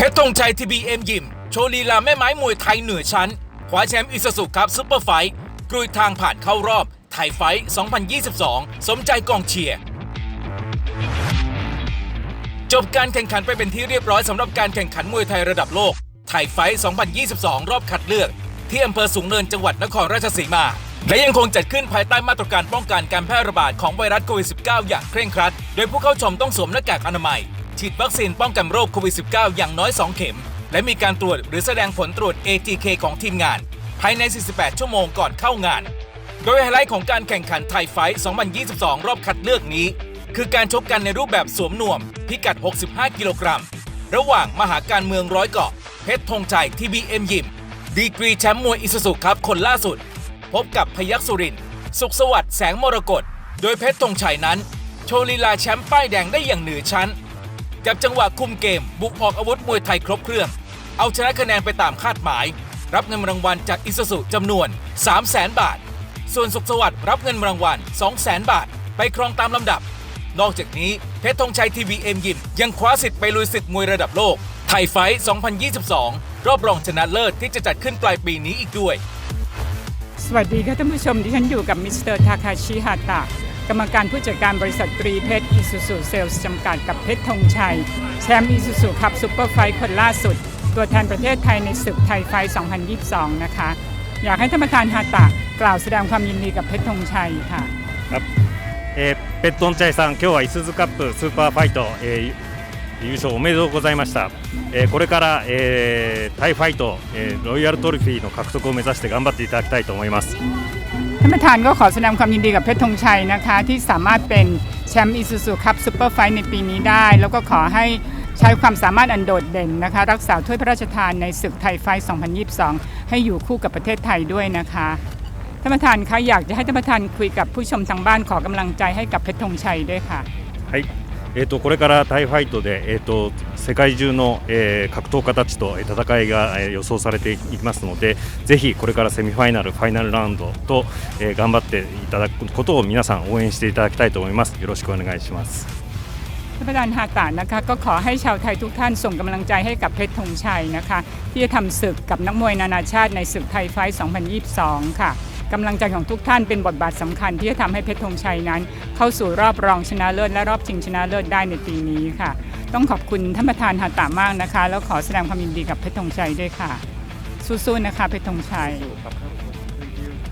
เพชรธงชัยทีบีเอ็มยิม โชว์ลีลาแม่ไม้มวยไทยเหนือชั้นคว้าแชมป์อิสสุครับซุปเปอร์ไฟท์กรุยทางผ่านเข้ารอบ ไทยไฟท์ 2022 สมใจกองเชียร์ จบการแข่งขันไปเป็นที่เรียบร้อยสำหรับการแข่งขันมวยไทยระดับโลก ไทยไฟท์ 2022 รอบคัดเลือก ที่อำเภอสูงเนินจังหวัดนครราชสีมา และยังคงจัดขึ้นภายใต้มาตรการป้องกันการแพร่ระบาดของไวรัสโควิด -19 อย่างเคร่งครัด โดยผู้เข้าชมต้องสวมหน้ากากอนามัย ฉีดวัคซีนป้องกันโรคโควิด -19 อย่างน้อย 2 เข็ม และมีการตรวจหรือแสดงผลตรวจ ATK ของทีมงาน ภายใน 48 ชั่วโมงก่อนเข้างาน โดยไฮไลท์ของการแข่งขันไทยไฟท์2022 รอบคัดเลือกนี้ คือการชกกันในรูปแบบสวมนวม พิกัด 65 กิโลกรัม ระหว่างมหาการเมืองร้อยเกาะเพชรธงชัยทีบีเอ็มยิม ดีกรีแชมป์มวยอิสุสุครับคนล่าสุด พบกับพยัคฆ์สุรินทร์สุขสวัสดิ์แสงมรกตโดยเพชรธงชัยนั้น โชว์ลีลาแชมป์ป้ายแดงได้อย่างเหนือชั้น กับจังหวะคุมเกม บุกออกอาวุธมวยไทยครบเครื่อง เอาชนะคะแนนไปตามคาดหมาย รับเงินรางวัลจากอิสุสุจำนวน 3 0 0แสนบาท ส่วนสุขสวัสดิ์รับเงินรางวัล 2 0 0แสนบาท ไปครองตามลำดับ นอกจากนี้เพชรธงชัยทีวีเอ็มยิมยังคว้าสิทธิ์ไปลุยศึกมวยระดับโลกไทยไฟท์2022 รอบรองชนะเลิศที่จะจัดขึ้นปลายปีนี้อีกด้วย สวัสดีค่ะท่านผู้ชมดิฉันอยู่กับมิสเตอร์ทาคาชิฮาตะ กรรมการผู้จัดการบริษัทตรีเพชรอิสุสุเซลส์จำกัดกับเพชรธงชัย แชมป์อิสุสุคัพซูเปอร์ไฟท์คนล่าสุด ตัวแทนประเทศไทยในศึกไทยไฟท์2022 นะคะ อยากให้ท่านประธานฮาตะกล่าวแสดงความยินดีกับเพชรธงชัยค่ะ ครับえーペットンチャイさん、今日はイスズカップスーパーファイト、えー優勝おめでとうございました、えーこれから、えータイファイト、えーロイヤルトロフィーの獲得を目指して頑張っていただきたいと思います ท่านประธานก็ขอแสดงความยินดีกับเพชรธงชัยนะคะ ที่สามารถเป็นแชมป์อิซูซูคัพซูเปอร์ไฟท์ในปีนี้ได้ แล้วก็ขอให้ใช้ความสามารถอันโดดเด่นนะคะ รักษาถ้วยพระราชทานในศึกไทยไฟท์2022 ให้อยู่คู่กับประเทศไทยด้วยนะคะท่านประธานคะอยากจะให้ท่านประธานคุยกับผู้ชมทางบ้านขอกำลังใจให้กับเพชรธงชัยด้วยค่ะ はいえー、とこれからタイファイトで、えー、と 世界中の、えー、格闘家たちと戦いが予想されていますのでぜひこれからセミファイナルファイナルラウンドと、えー、頑張っていただくことを皆さん応援していただきたいと思いますよろしくお願いしますท่านประธานฮาตานะคะก็ขอให้ชาวไทยทุกท่านส่งกำลังใจให้กับเพชรธงชัยนะคะที่จะทำศึกกับนักมวยนานาชาติในศึกไทยไฟ2022 ค่ะกำลังใจของทุกท่านเป็นบทบาทสำคัญที่จะทำให้เพชรธงชัยนั้น เข้าสู่รอบรองชนะเลิศและรอบชิงชนะเลิศได้ในปีนี้ค่ะ ต้องขอบคุณท่านประธานหาตามากนะคะ แล้วขอแสดงความยินดีกับเพชรธงชัยด้วยค่ะ สู้ๆนะคะเพชรธงชัย Thank you.